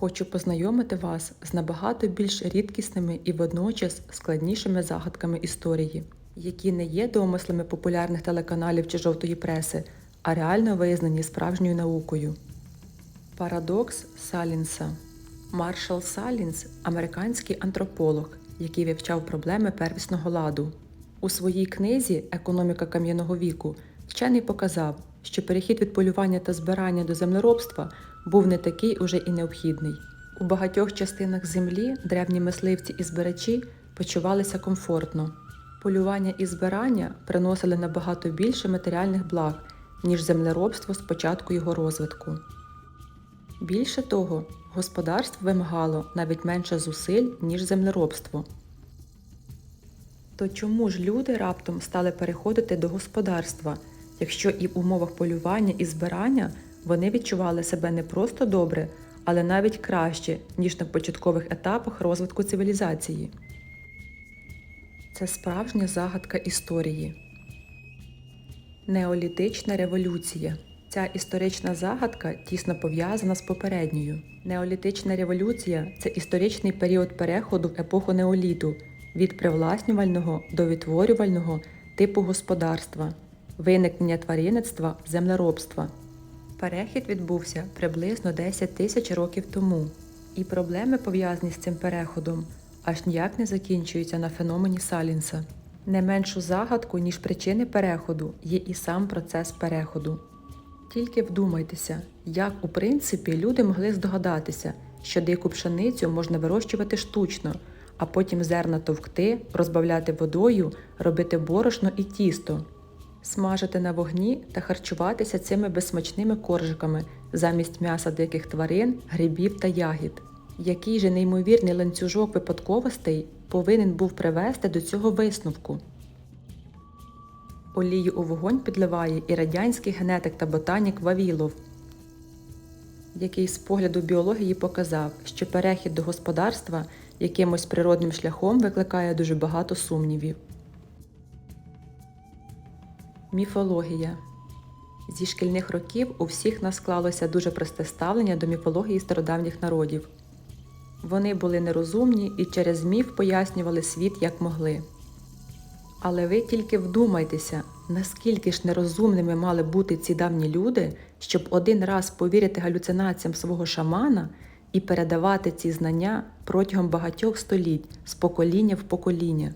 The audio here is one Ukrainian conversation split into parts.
Хочу познайомити вас з набагато більш рідкісними і водночас складнішими загадками історії, які не є домислами популярних телеканалів чи жовтої преси, а реально визнані справжньою наукою. Парадокс Салінса Маршал Салінс американський антрополог, який вивчав проблеми первісного ладу. У своїй книзі Економіка кам'яного віку вчений показав, що перехід від полювання та збирання до землеробства був не такий уже і необхідний. У багатьох частинах землі древні мисливці і збирачі почувалися комфортно. Полювання і збирання приносили набагато більше матеріальних благ, ніж землеробство з початку його розвитку. Більше того, господарство вимагало навіть менше зусиль, ніж землеробство. То чому ж люди раптом стали переходити до господарства, якщо і в умовах полювання і збирання вони відчували себе не просто добре, але навіть краще, ніж на початкових етапах розвитку цивілізації? Це справжня загадка історії. Неолітична революція. Ця історична загадка тісно пов'язана з попередньою. Неолітична революція це історичний період переходу в епоху неоліту від привласнювального до відтворювального типу господарства, виникнення тваринництва, землеробства. Перехід відбувся приблизно 10 тисяч років тому, і проблеми, пов'язані з цим переходом, аж ніяк не закінчуються на феномені Салінса. Не меншу загадку, ніж причини переходу, є і сам процес переходу. Тільки вдумайтеся, як у принципі люди могли здогадатися, що дику пшеницю можна вирощувати штучно, а потім зерна товкти, розбавляти водою, робити борошно і тісто, смажити на вогні та харчуватися цими безсмачними коржиками замість м'яса диких тварин, грибів та ягід. Який же неймовірний ланцюжок випадковостей повинен був привести до цього висновку? Олію у вогонь підливає і радянський генетик та ботанік Вавілов, який з погляду біології показав, що перехід до господарства якимось природним шляхом викликає дуже багато сумнівів. Міфологія Зі шкільних років у всіх нас склалося дуже просте ставлення до міфології стародавніх народів. Вони були нерозумні і через міф пояснювали світ як могли. Але ви тільки вдумайтеся, наскільки ж нерозумними мали бути ці давні люди, щоб один раз повірити галюцинаціям свого шамана і передавати ці знання протягом багатьох століть з покоління в покоління.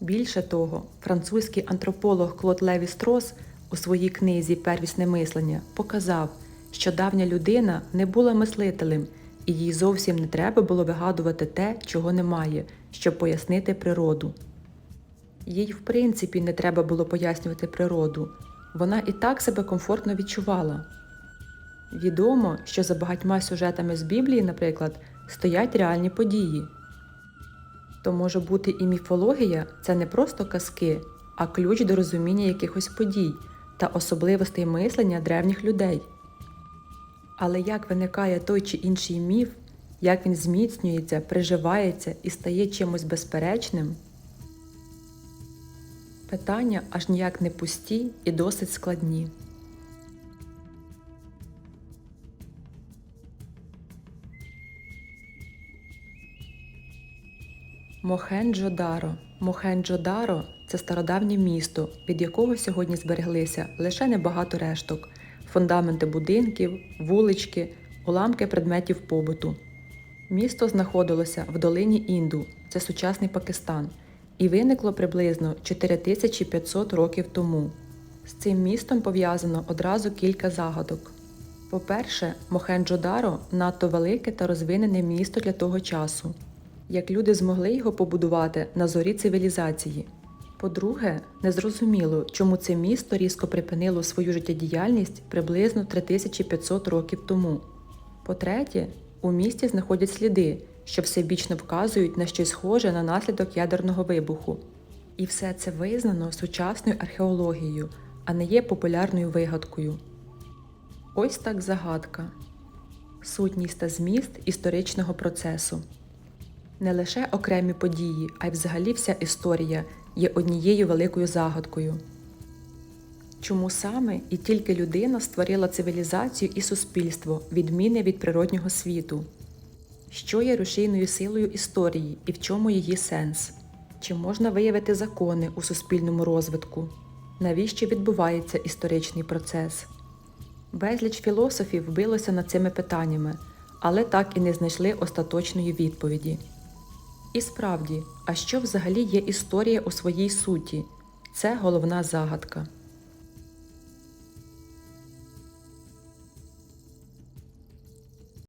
Більше того, французький антрополог Клод Леві Строс у своїй книзі Первісне мислення показав, що давня людина не була мислителем, і їй зовсім не треба було вигадувати те, чого немає, щоб пояснити природу. Їй, в принципі, не треба було пояснювати природу, вона і так себе комфортно відчувала. Відомо, що за багатьма сюжетами з Біблії, наприклад, стоять реальні події. То може бути і міфологія це не просто казки, а ключ до розуміння якихось подій та особливостей мислення древніх людей. Але як виникає той чи інший міф, як він зміцнюється, приживається і стає чимось безперечним? Питання аж ніяк не пусті і досить складні. Мохенджо-Даро. Мохенджо-Даро – це стародавнє місто, від якого сьогодні збереглися лише небагато решток, фундаменти будинків, вулички, уламки предметів побуту. Місто знаходилося в долині Інду, це сучасний Пакистан, і виникло приблизно 4500 років тому. З цим містом пов'язано одразу кілька загадок. По-перше, Мохенджо-Даро надто велике та розвинене місто для того часу як люди змогли його побудувати на зорі цивілізації. По-друге, незрозуміло, чому це місто різко припинило свою життєдіяльність приблизно 3500 років тому. По-третє, у місті знаходять сліди, що всебічно вказують на щось схоже на наслідок ядерного вибуху. І все це визнано сучасною археологією, а не є популярною вигадкою. Ось так загадка. Сутність та зміст історичного процесу. Не лише окремі події, а й взагалі вся історія є однією великою загадкою. Чому саме і тільки людина створила цивілізацію і суспільство, відмінне від природнього світу? Що є рушійною силою історії і в чому її сенс? Чи можна виявити закони у суспільному розвитку? Навіщо відбувається історичний процес? Безліч філософів билося над цими питаннями, але так і не знайшли остаточної відповіді. І справді, а що взагалі є історія у своїй суті? Це головна загадка.